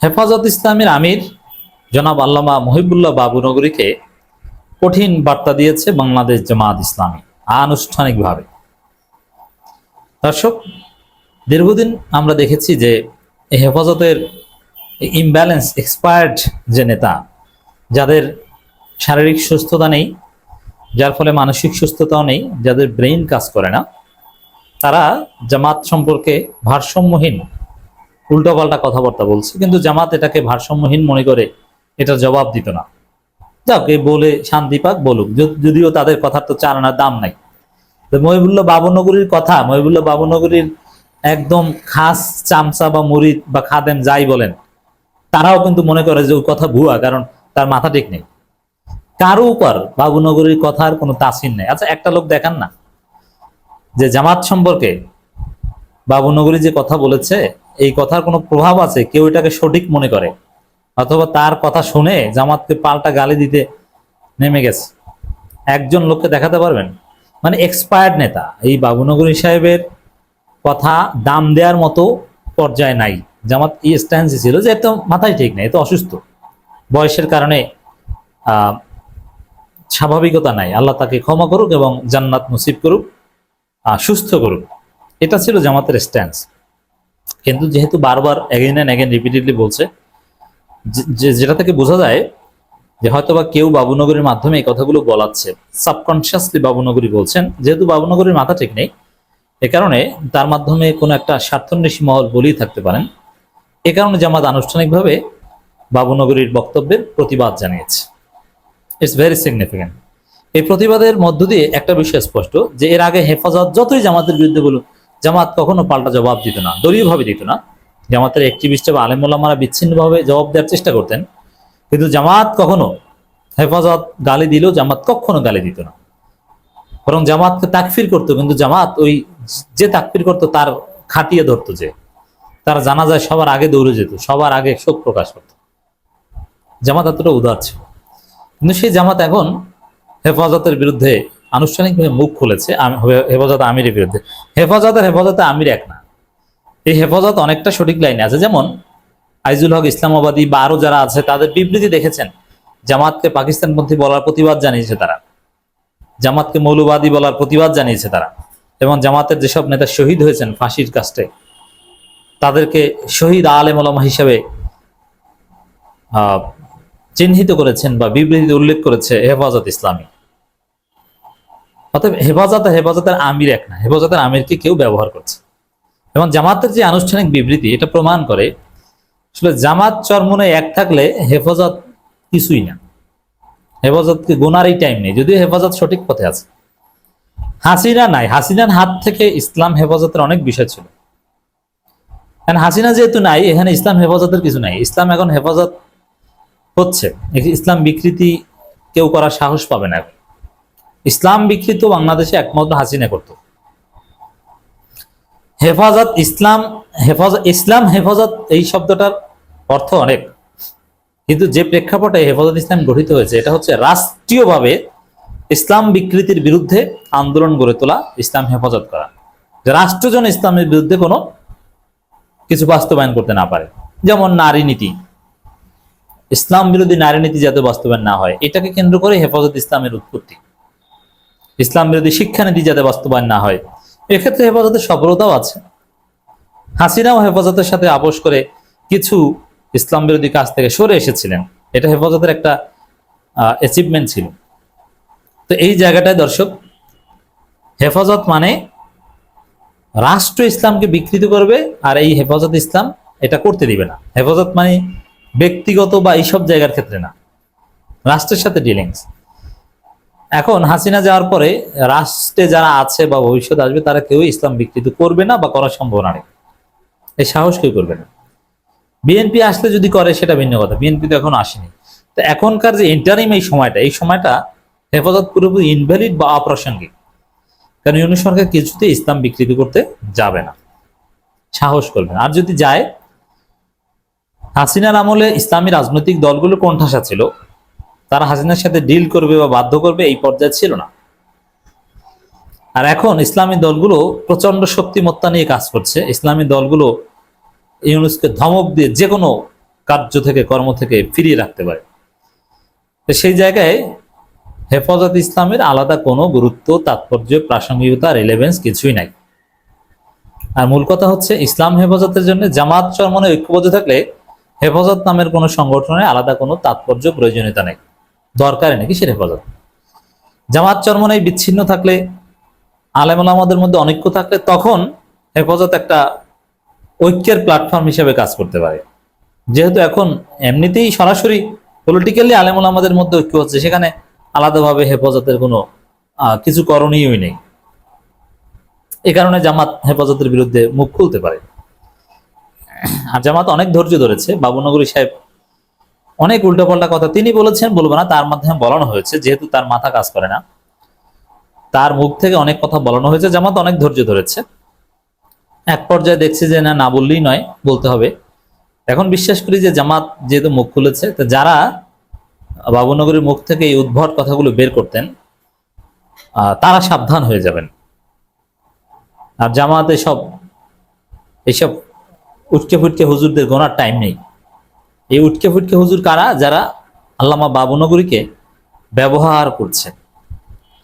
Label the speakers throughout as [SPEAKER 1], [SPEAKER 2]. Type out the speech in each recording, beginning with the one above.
[SPEAKER 1] হেফাজত ইসলামের আমির জনাব আল্লামা মহিবুল্লাহ বাবুনগরীকে কঠিন বার্তা দিয়েছে বাংলাদেশ জামাত ইসলামী আনুষ্ঠানিকভাবে। দর্শক, দীর্ঘদিন আমরা দেখেছি যে হেফাজতের ইমব্যালেন্স এক্সপায়ার্ড যে নেতা, যাদের শারীরিক সুস্থতা নেই, যার ফলে মানসিক সুস্থতাও নেই, যাদের ব্রেইন কাজ করে না, তারা জামাত সম্পর্কে ভারসাম্যহীন উল্টোপাল্টা কথাবার্তা বলছে, কিন্তু জামাত এটাকে ভারসাম্যহীন মনে করে এটা জবাব দিত না। যাক, এই বলে শান্তি পাক বলুক যদিও তাদের কথার তো চালানোর দাম নাই। তো বাবুনগরীর কথা, মহিবুল্লাহ বাবুনগরীর একদম খাস চামচা বা মুরিদ বা খাদেম যাই বলেন, তারাও কিন্তু মনে করে যে ওই কথা ভুয়া, কারণ তার মাথা ঠিক নেই। কারও উপর বাবুনগরীর কথার কোনো তাসিন নেই। আচ্ছা একটা লোক দেখান না, যে জামাত সম্পর্কে বাবুনগরী যে কথা বলেছে, এই কথার কোনো প্রভাব আছে? কেউ এটাকে সঠিক মনে করে? অথবা তার কথা শুনে জামাতকে পাল্টা গালি দিতে নেমে গেছে? একজন লোককে দেখাতে পারবেন? মানে এক্সপায়ার্ড নেতা। এই বাবুনগরী সাহেবের কথা দাম দেওয়ার মতো পর্যায়ে নাই। জামাত এই স্ট্যান্সই ছিল যে এত মাথায় ঠিক নেই এত অসুস্থ। বয়সের কারণে স্বাভাবিকতা নাই। আল্লাহ তাকে ক্ষমা করুক এবং জান্নাত নসিব করুক সুস্থ করুক। এটা ছিল জামাতের স্ট্যান্স কিন্তু যেহেতু বারবার অ্যাগেন অ্যান্ড অ্যাগেন রিপিটেডলি বলছে যেটা থেকে বোঝা যায় যে হয়তোবা কেউ বাবুনগরীর মাধ্যমে এই কথাগুলো বলাচ্ছে। সাবকনসিয়াসলি বাবুনগরী বলছেন, যেহেতু বাবুনগরীর মাথা ঠিক নেই, এ কারণে তার মাধ্যমে কোনো একটা স্বার্থন্বেষী মহল বলেই থাকতে পারেন। এ কারণে জামাত আনুষ্ঠানিকভাবে বাবুনগরীর বক্তব্যের প্রতিবাদ জানিয়েছে। ইটস ভেরি সিগনিফিক্যান্ট এই প্রতিবাদের মধ্য দিয়ে একটা বিষয় স্পষ্ট, যে এর আগে হেফাজত যতই জামাতের বিরুদ্ধে বলুক জামাত কখনো পাল্টা জবাব দিত না, দলীয়ভাবে দিত না। জামাতের অ্যাক্টিভিস্ট বা আলেমুল্লামারা বিচ্ছিন্নভাবে জবাব দেওয়ার চেষ্টা করতেন। কিন্তু জামাত কখনো হেফাজত গালি দিলেও জামাত কখনো গালি দিত না। বরং জামাতকে তাকফির করতো, কিন্তু জামাত ওই যে তাকফির করতো তার খাটিয়ে ধরতো যে। তার জানা যায় সবার আগে দৌড়ে যেত, সবার আগে শোক প্রকাশ করতো। জামাত এতটা উদার ছিল। কিন্তু সেই জামাত এখন হেফাজতের বিরুদ্ধে আনুষ্ঠানিকভাবে মুখ খুলেছে হেফাজত আমিরের বিরুদ্ধে। হেফাজত আর হেফাজতে আমির এক না। এই হেফাজত অনেকটা সঠিক লাইনে আছে। যেমন আইজুল হক ইসলামাবাদী বা আরও যারা আছে, তাদের বিবৃতি দেখেছেন। জামাতকে পাকিস্তানপন্থী বলার প্রতিবাদ জানিয়েছে তারা। জামাতকে মৌলবাদী বলার প্রতিবাদ জানিয়েছে তারা। এবং জামাতের যেসব নেতা শহীদ হয়েছেন ফাঁসির কাস্টে তাদেরকে শহীদ আলেম ওলামা হিসেবে চিহ্নিত করেছেন বা বিবৃতিতে উল্লেখ করেছে হেফাজত ইসলামী। অতএব হেফাজত হেফাজতের আমির এক না, হেফাজতের আমিরকে কেউ ব্যবহার করছে এবং জামাতের যে আনুষ্ঠানিক বিবৃতি, এটা প্রমাণ করে, আসলে জামাত চরমনে এক থাকলে হেফাজত কিছুই না। হেফাজতকে গোনারই টাইম নেই, যদিও হেফাজত সঠিক পথে আছে। হাসিনা নাই, হাসিনার হাত থেকে ইসলাম হেফাজতের অনেক বিষয় ছিল। কারণ হাসিনা যেহেতু নাই, এখানে ইসলাম হেফাজতের কিছু নাই। ইসলাম এখন হেফাজত হচ্ছে। ইসলাম বিকৃতি কেউ করার সাহস পাবে না এখন। ইসলাম বিকৃত, বাংলাদেশে একমাত্র হাসিনা করত। হেফাজত ইসলাম হেফাজত ইসলাম হেফাজত এই শব্দটার অর্থ অনেক। কিন্তু যে প্রেক্ষাপটে হেফাজত ইসলাম গঠিত হয়েছে, এটা হচ্ছে রাষ্ট্রীয়ভাবে ইসলাম বিকৃতির বিরুদ্ধে আন্দোলন গড়ে তোলা, ইসলাম হেফাজত করা। রাষ্ট্রজন ইসলামের বিরুদ্ধে কোনো কিছু বাস্তবায়ন করতে না পারে। যেমন নারী নীতি। ইসলাম বিরোধী নারী নীতি যাতে বাস্তবায়ন না হয়, এটাকে কেন্দ্র করে হেফাজত ইসলামের উৎপত্তি। ইসলাম বিরোধী শিক্ষানীতি যাতে বাস্তবায়ন না হয়। এক্ষেত্রে হেফাজতের সফলতাও আছে। হাসিনাও হেফাজতের সাথে আপোষ করে কিছু ইসলাম বিরোধী কাজ থেকে সরে এসেছিলেন। এটা হেফাজতের একটা অ্যাচিভমেন্ট ছিল। তো এই জায়গাটায় দর্শক, হেফাজত মানে রাষ্ট্র ইসলামকে বিকৃত করবে আর এই হেফাজত ইসলাম এটা করতে দিবে না। হেফাজত মানে ব্যক্তিগত বা এইসব জায়গার ক্ষেত্রে না। রাষ্ট্রের সাথে ডিলিংস এখন হাসিনা যাওয়ার পরে রাষ্ট্রে যারা আছে বা ভবিষ্যৎ আসবে, তারা কেউ ইসলাম বিকৃত করবে না বা করার সম্ভাবনা নেই। এই সাহস কেউ করবে না। বিএনপি আসলে যদি করে, সেটা ভিন্ন কথা। বিএনপি তো এখন আসেনি। তো এখনকার যে ইন্টারিম এই সময়টা এই সময়টা হেফাজত পুরোপুরি ইনভ্যালিড বা অপ্রাসঙ্গিক। কারণ ইউনিট সরকার কিছুতে ইসলাম বিকৃতি করতে যাবে না। সাহস করবে আর যদি যায়, হাসিনার আমলে ইসলামী রাজনৈতিক দলগুলো কোণঠাসা ছিল। তারা হাসিনার সাথে ডিল করবে বা বাধ্য করবে এই পর্যায়ে ছিল না। আর এখন ইসলামী দলগুলো প্রচণ্ড শক্তিমত্তা নিয়ে কাজ করছে। ইসলামী দলগুলো ইউনুসকে ধমক দিয়ে যে কোনো কার্য থেকে, কর্ম থেকে ফিরিয়ে রাখতে পারে। তো সেই জায়গায় হেফাজত ইসলামের আলাদা কোনো গুরুত্ব, তাৎপর্য, প্রাসঙ্গিকতা রিলেভেন্স কিছুই নাই। আর মূল কথা হচ্ছে, ইসলাম হেফাজতের জন্য জামাত চরমনে ঐক্যবদ্ধ থাকলে হেফাজত নামের কোনো সংগঠনে আলাদা কোনো তাৎপর্য, প্রয়োজনীয়তা নেই। দরকারই নাকি সে হেফাজত জামাত চরমনে বিচ্ছিন্ন থাকলে আলেমুল আমাদের মধ্যে অনৈক্য থাকলে তখন হেফাজত একটা ঐক্যের প্ল্যাটফর্ম হিসেবে কাজ করতে পারে। যেহেতু এখন এমনিতেই সরাসরি পলিটিক্যালি আলেমুল আমাদের মধ্যে ঐক্য হচ্ছে, সেখানে আলাদাভাবে হেফাজতের কোনো কিছু করণীয়ই নেই। এ কারণে জামাত হেফাজতের বিরুদ্ধে মুখ খুলতে পারে। আর জামাত অনেক ধৈর্য ধরেছে, বাবুনগরী সাহেব অনেক উল্টোপাল্টা কথা তিনি বলেছেন, বলব না, তার মাধ্যমে বলানো হয়েছে, যেহেতু তার মাথা কাজ করে না। তার মুখ থেকে অনেক কথা বলানো হয়েছে, জামাত অনেক ধৈর্য ধরেছে। এক পর্যায়ে দেখছি যে, না না বললেই নয়, বলতে হবে। এখন বিশ্বাস করি যে, জামাত যেহেতু মুখ খুলেছে, তো যারা বাবুনগরীর মুখ থেকে এই উদ্ভট কথাগুলো বের করতেন তারা সাবধান হয়ে যাবেন। আর জামাত এসব এইসব উটকে ফুটকে হুজুরদের গোনার টাইম নেই। এই উটকে ফুটকে হুজুর কারা? যারা আল্লামা বাবুনগরীকে ব্যবহার করছে।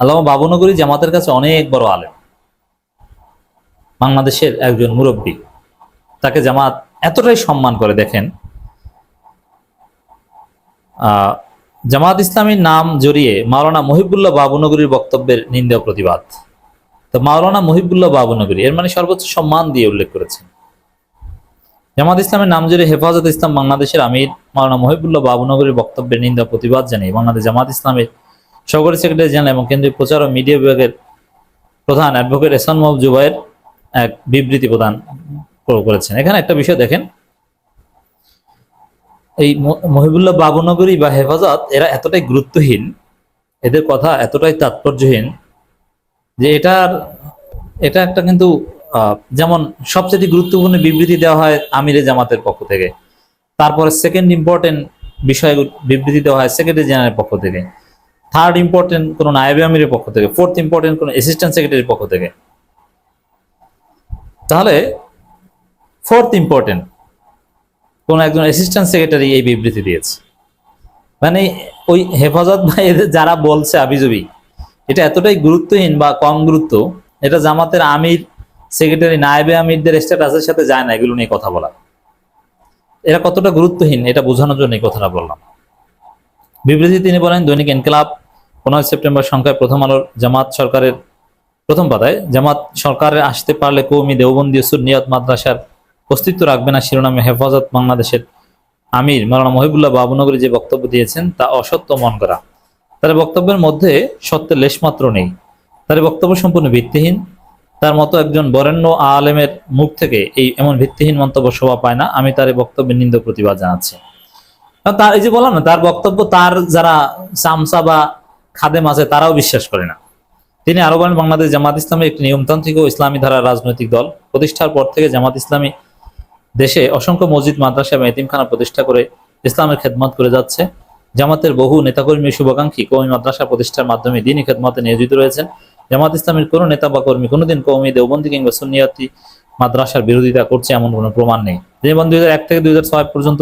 [SPEAKER 1] আল্লামা বাবুনগরী জামাতের কাছে অনেক বড় আলেম। বাংলাদেশের একজন মুরব্বী। তাকে জামাত এতটাই সম্মান করে, দেখেন। জামাত ইসলামীর নাম জড়িয়ে মাওলানা মহিবুল্লাহ বাবুনগরীর বক্তব্যের নিন্দা প্রতিবাদ। তো মাওলানা মহিবুল্লাহ বাবুনগরী এর মানে সর্বোচ্চ সম্মান দিয়ে উল্লেখ করেছেন। জামাত ইসলামের নাম জড়িয়ে হেফাজত ইসলাম বাংলাদেশের আমির মাওলানা মহিবুল্লাহ বাবুনগরীর বক্তব্যের নিন্দা প্রতিবাদ জানিয়ে বাংলাদেশ জামাত ইসলামের সহকারী সেক্রেটারি জেনারেল এবং কেন্দ্রীয় প্রচার ও মিডিয়া বিভাগের প্রধান অ্যাডভোকেট এসান মোহাম্মদ জুবাইয়ের এক বিবৃতি প্রদান করেছেন। এখানে একটা বিষয় দেখেন। এই মহিবুল্লাহ বাবুনগরী বা হেফাজত, এরা এতটাই গুরুত্বহীন, এদের কথা এতটাই তাৎপর্যহীন যে এটার এটা একটা কিন্তু যেমন সবচেয়ে গুরুত্বপূর্ণ বিবৃতি দেওয়া হয় আমিরে জামাতের পক্ষ থেকে। তারপরে সেকেন্ড ইম্পর্টেন্ট বিষয় বিবৃতি দেওয়া হয় সেক্রেটারি জেনারেলের পক্ষ থেকে। থার্ড ইম্পর্টেন্ট কোনো নায়েবে আমিরের পক্ষ থেকে। ফোর্থ ইম্পর্টেন্ট কোনো অ্যাসিস্ট্যান্ট সেক্রেটারির পক্ষ থেকে। তাহলে ফোর্থ ইম্পর্টেন্ট কোন একজন অ্যাসিস্ট্যান্ট সেক্রেটারি এই বিবৃতি দিয়েছে। মানে ওই হেফাজত এদের যারা বলছে আবিজবি, এটা এতটাই গুরুত্বহীন বা কম গুরুত্ব, এটা জামাতের আমির সেক্রেটারি নায়েবে আমিরদের স্ট্যাটাসের সাথে যায় না, এগুলো নিয়ে কথা বলা। এরা কতটা গুরুত্বহীন, এটা বোঝানোর জন্য এই কথাটা বললাম। বিবৃতি তিনি বলেন, দৈনিক ইনকিলাব পনেরোই সেপ্টেম্বর সংখ্যায় প্রথম আলোর জামাত সরকারের, প্রথম পাতায়, জামাত সরকারে আসতে পারলে কৌমি দেওবন্দি ও সুন্নিয়ত মাদ্রাসার অস্তিত্ব রাখবে না শিরোনামে হেফাজত বাংলাদেশের আমির মাওলানা মহিবুল্লাহ বাবুনগরী যে বক্তব্য দিয়েছেন, তা অসত্য মন করা। তার বক্তব্যের মধ্যে সত্যের লেশমাত্র নেই। তার বক্তব্য সম্পূর্ণ ভিত্তিহীন। তার মতো একজন বরেণ্য আলেমের মুখ থেকে এই এমন ভিত্তিহীন মন্তব্য শোভা পায় না। আমি তার এই বক্তব্যের নিন্দ প্রতিবাদ জানাচ্ছি। তার, এই যে বললাম না, তার বক্তব্য, তার যারা সামসা বা খাদেম আছে, তারাও বিশ্বাস করে না। তিনি আরও বলেন, বাংলাদেশ জামাত ইসলামী একটি নিয়মতান্ত্রিক ও ইসলামী ধারার রাজনৈতিক দল। প্রতিষ্ঠার পর থেকে জামাত ইসলামী দেশে অসংখ্য মসজিদ, মাদ্রাসা এবং এতিমখানা প্রতিষ্ঠা করে ইসলামের খেদমত করে যাচ্ছে। জামাতের বহু নেতাকর্মী শুভাকাঙ্ক্ষী কৌমি মাদ্রাসা প্রতিষ্ঠার মাধ্যমে দিনই খেদমতে নিয়োজিত রয়েছেন। জামাত ইসলামের কোনো নেতা বা কর্মী কোনোদিন কৌমি দেওবন্দি কিংবা সুন্নিয়াতি মাদ্রাসার বিরোধিতা করছে এমন কোনো প্রমাণ নেই। যেমন দুই থেকে দুই পর্যন্ত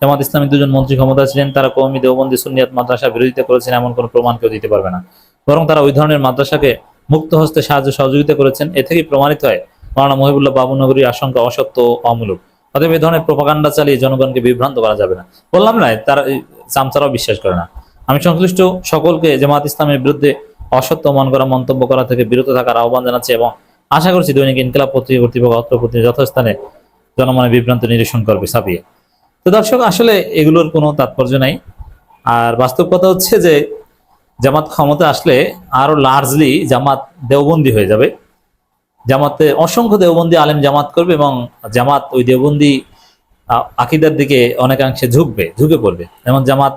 [SPEAKER 1] জামাত ইসলামী দুজন মন্ত্রী ক্ষমতা ছিলেন, তারা কৌমি দেওবন্দি সুন্নিয়াত মাদ্রাসার বিরোধিতা করেছেন এমন কোনো প্রমাণ কেউ দিতে পারবে না। বরং তারা ওই ধরনের মাদ্রাসাকে মুক্ত হস্তে সাহায্য সহযোগিতা করেছেন। এ থেকেই প্রমাণিত হয় মাওলানা মহিবুল্লাহ বাবুনগরীর আশঙ্কা অসত্য অমূলক। অতএব এই ধরনের প্রপাগান্ডা চালিয়ে জনগণকে বিভ্রান্ত করা যাবে না। বললাম না, তারা চামচারাও বিশ্বাস করে না। আমি সংশ্লিষ্ট সকলকে জামাত ইসলামের বিরুদ্ধে অসত্য মন করা মন্তব্য করা থেকে বিরত থাকার আহ্বান জানাচ্ছি এবং আশা করছি দৈনিক ইনকিলাব পত্রিকা কর্তৃপক্ষ অত্র যথাস্থানে জনমনে বিভ্রান্ত নিরসন করবে ছাপিয়ে তো দর্শক, আসলে এগুলোর কোনো তাৎপর্য নাই। আর বাস্তব কথা হচ্ছে যে জামাত ক্ষমতা আসলে আরও লার্জলি জামাত দেওবন্দি হয়ে যাবে। জামাতে অসংখ্য দেওবন্দি আলেম জামাত করবে এবং জামাত ওই দেওবন্দি আকিদার দিকে অনেকাংশে ঝুঁকবে, ঝুঁকে পড়বে। যেমন জামাত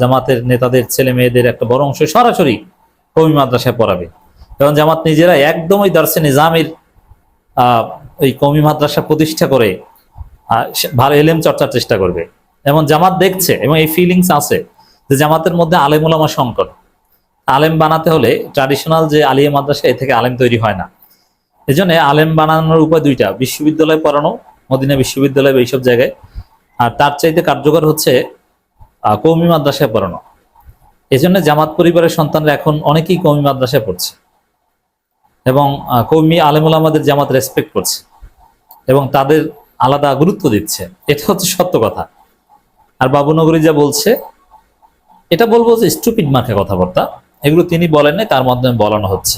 [SPEAKER 1] জামাতের নেতাদের ছেলে মেয়েদের একটা বড় অংশ সরাসরি কমি মাদ্রাসায় পড়াবে। কারণ জামাত নিজেরা একদম ওই দার্সে নিজামের ওই কমি মাদ্রাসা প্রতিষ্ঠা করে ভালো এলেম চর্চার চেষ্টা করবে। এবং জামাত দেখছে এবং এই ফিলিংস আছে যে জামাতের মধ্যে আলেম ওলামা সংকট। আলেম বানাতে হলে ট্রাডিশনাল যে আলিয়া মাদ্রাসা, এ থেকে আলেম তৈরি হয় না। এই জন্য আলেম বানানোর উপায় দুইটা, বিশ্ববিদ্যালয়ে পড়ানো, মদিনা বিশ্ববিদ্যালয় এইসব জায়গায়। আর তার চাইতে কার্যকর হচ্ছে কৌমি মাদ্রাসায় পড়ানো। এই জন্য জামাত পরিবারের সন্তানরা এখন অনেকেই কৌমি মাদ্রাসায় পড়ছে। এবং কৌমি আলেমুল আমাদের জামাত রেসপেক্ট করছে। এবং তাদের আলাদা গুরুত্ব দিচ্ছে। এটা হচ্ছে সত্য কথা। আর বাবুনগরী যা বলছে, এটা বলব যে স্টুপিড মার্কে কথাবার্তা। এগুলো তিনি বলেন তার মাধ্যমে বলানো হচ্ছে।